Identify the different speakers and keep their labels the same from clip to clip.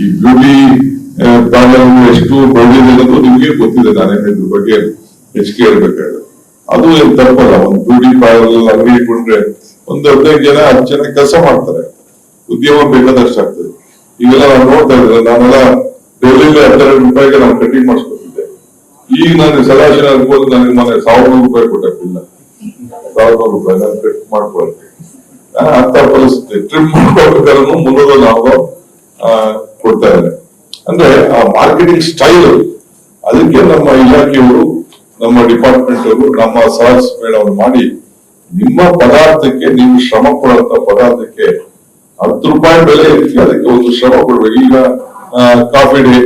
Speaker 1: ಈ beauty parlour ಎಷ್ಟು ಬೆಳೆದಿದೆ ನಿಮ್ಗೆ ಗೊತ್ತಿದೆ, ನಾನೇ ಇದ್ರ ಬಗ್ಗೆ ಹೆಚ್ಚಿಗೆ ಹೇಳ್ಬೇಕಾದ್ರೆ ಅದು ಏನ್ ತಪ್ಪಲ್ಲ ಒಂದು ಬ್ಯೂಟಿ ಪಾರ್ಲರ್ ಅಂಗಡಿ ಇಟ್ಕೊಂಡ್ರೆ ಒಂದ್ ಹದಿನೈದು ಜನ, ಹತ್ತು ಜನ ಕೆಲಸ ಮಾಡ್ತಾರೆ. ಉದ್ಯಮ ಬೇಕಾದಷ್ಟು ಆಗ್ತದೆ. ಈಗೆಲ್ಲ ನಾನು ನೋಡ್ತಾ ಇದ್ರೆ ನಾನೆಲ್ಲ ಡೆಲ್ಲಿಲಿ ಹತ್ತೆರಡು ರೂಪಾಯಿಗೆ ನಾನು ಕಟಿಂಗ್ ಮಾಡಿಸ್ಕೊತಿದ್ದೆ. ಈಗ ನಾನು ಸದಾಶಿವ ಅನ್ಬೋದು, ನನಗೆ ಮನೆ ಸಾವಿರ ರೂಪಾಯಿ ಕೊಟ್ಟಿಲ್ಲ ಸಾವಿರ ರೂಪಾಯಿ ನಾನು ಕಟ್ ಮಾಡ್ಕೊಳ್ತೀನಿ ಅಂತ ಪರಿಸ್ಥಿತಿ ಟ್ರಿಪ್ ಮಾಡ್ಕೊಳ್ಬೇಕಾದ್ರೂ ಮುನ್ನೂರ ನಾವು ಕೊಡ್ತಾ ಇದ್ದಾರೆ. ಅಂದ್ರೆ ಆ ಮಾರ್ಕೆಟಿಂಗ್ ಸ್ಟೈಲ್ ಅದಕ್ಕೆ ನಮ್ಮ ಇಲಾಖೆಯವರು, ನಮ್ಮ ಡಿಪಾರ್ಟ್ಮೆಂಟ್ ಅವರು, ನಮ್ಮ ಸಾಹಸ್ ಮೇಳವನ್ನು ಮಾಡಿ ನಿಮ್ಮ ಪದಾರ್ಥಕ್ಕೆ, ನೀವು ಶ್ರಮ ಪಡುವಂತ ಪದಾರ್ಥಕ್ಕೆ ಹತ್ತು ರೂಪಾಯಿ ಬೆಲೆ ಇರ್ತೀವಿ. ಅದಕ್ಕೆ ಒಂದು ಶ್ರಮ ಕೊಡ್ಬೇಕು ಈಗ ಕಾಫಿ ಡೇ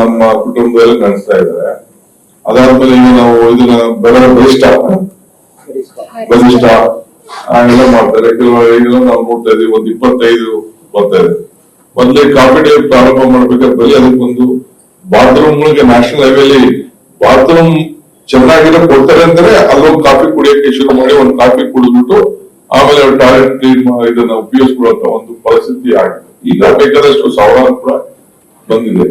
Speaker 1: ನಮ್ಮ ಕುಟುಂಬದಲ್ಲಿ ನಡೆಸ್ತಾ ಇದ್ದಾರೆ. ಅದಾದ್ಮೇಲೆ ಈಗ ನಾವು ಇದನ್ನ ಬೆಳೆ ಬಲಿಷ್ಠ ಬಲಿಷ್ಠ ಎಲ್ಲ ಮಾಡ್ತಾರೆ. ಕೆಲವು ನಾವು ನೋಡ್ತಾ ಇದೀವಿ ಒಂದು ಇಪ್ಪತ್ತೈದು ಬರ್ತಾ ಇದೆ. ಮೊದಲೇ ಕಾಫಿ ಡೇ ಪ್ರಾರಂಭ ಮಾಡ್ಬೇಕಾದ್ರೆ ಬರೀ ಅದಕ್ಕೊಂದು ಬಾತ್ರೂಮ್ ನ್ಯಾಷನಲ್ ಹೈವೇಲಿ ಬಾತ್ರೂಮ್ ಚೆನ್ನಾಗಿರೋ ಕೊಡ್ತಾರೆ ಅಂದ್ರೆ ಅಲ್ಲೊಂದು ಕಾಫಿ ಕುಡಿಯಕ್ಕೆ ಶುರು ಮಾಡಿ ಒಂದು ಕಾಫಿ ಕುಡಿದ್ಬಿಟ್ಟು ಆಮೇಲೆ ಟಾಯ್ಲೆಟ್ ಕ್ಲೀನ್ ಇದನ್ನ ಉಪಯೋಗಿಸ್ಕೊಳ್ಳುವಂತ ಒಂದು ಪರಿಸ್ಥಿತಿ ಆಗಿದೆ. ಈಗ ಬೇಕಾದಷ್ಟು ಸಾವಿರಾರು ಕೂಡ ಬಂದಿದೆ.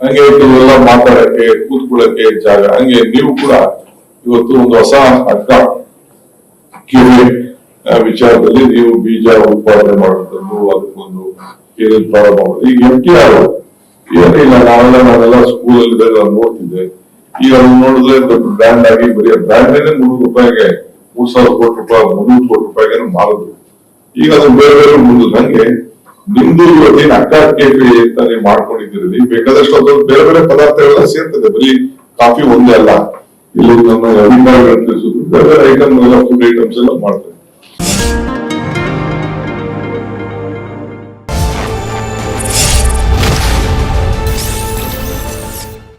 Speaker 1: ಹಂಗೆ ಇವತ್ತು ಮಾತಾಡಕ್ಕೆ, ಕೂತ್ಕೊಳ್ಳಕ್ಕೆ ಜಾಗ. ಹಂಗೆ ನೀವು ಕೂಡ ಇವತ್ತು ಒಂದು ಹೊಸ ಅಕ್ಕ ಕಿವಿ ವಿಚಾರದಲ್ಲಿ ನೀವು ಬೀಜ ಉತ್ಪಾದನೆ ಮಾಡುವಂತದ್ದು ಅದಕ್ಕೊಂದು ಕೇರಳ ಪ್ರಾರಂಭ ಈಗ ಎಂ ಟಿ ಆರ್ ಇಲ್ಲ ನಾವೆಲ್ಲ ನಾವೆಲ್ಲ ಸ್ಕೂಲ್ ಅಲ್ಲಿ ನೋಡ್ತಿದ್ದೆ. ಈಗ ಅದನ್ನ ನೋಡಿದ್ರೆ ದೊಡ್ಡ ಬ್ರ್ಯಾಂಡ್ ಆಗಿ ಬರೀ ಬ್ರ್ಯಾಂಡ್ ಮುನ್ನೂರು ರೂಪಾಯಿಗೆ ಮೂರ್ ಸಾವಿರ ಕೋಟಿ ರೂಪಾಯಿ, ಮುನ್ನೂರು ಕೋಟಿ ರೂಪಾಯಿಗೆ ಮಾರಿದ್ರು ಈಗ ಅದು ಬೇರೆ ಬೇರೆ ಮುಂದೆ ಹಂಗೆ ನಿಮ್ದು ಇವತ್ತೇನು ಅಕ್ಕ ಕೇಫಿ ಅಂತ ನೀವು ಮಾಡ್ಕೊಂಡಿದ್ದೀರಿ. ಬೇಕಾದಷ್ಟು ಅದ್ರಲ್ಲಿ ಬೇರೆ ಬೇರೆ ಪದಾರ್ಥಗಳೆಲ್ಲ ಸೇರ್ತದೆ. ಬರೀ ಕಾಫಿ ಒಂದೇ ಅಲ್ಲ. ಇಲ್ಲಿ ನಮ್ಮ ಅಧಿಕಾರಿಗಳು ತಿಳಿಸೋದು. ಬೇರೆ ಬೇರೆ ಐಟಮ್ ಎಲ್ಲ ಫುಡ್ ಐಟಮ್ಸ್ ಎಲ್ಲ ಮಾಡ್ತಾರೆ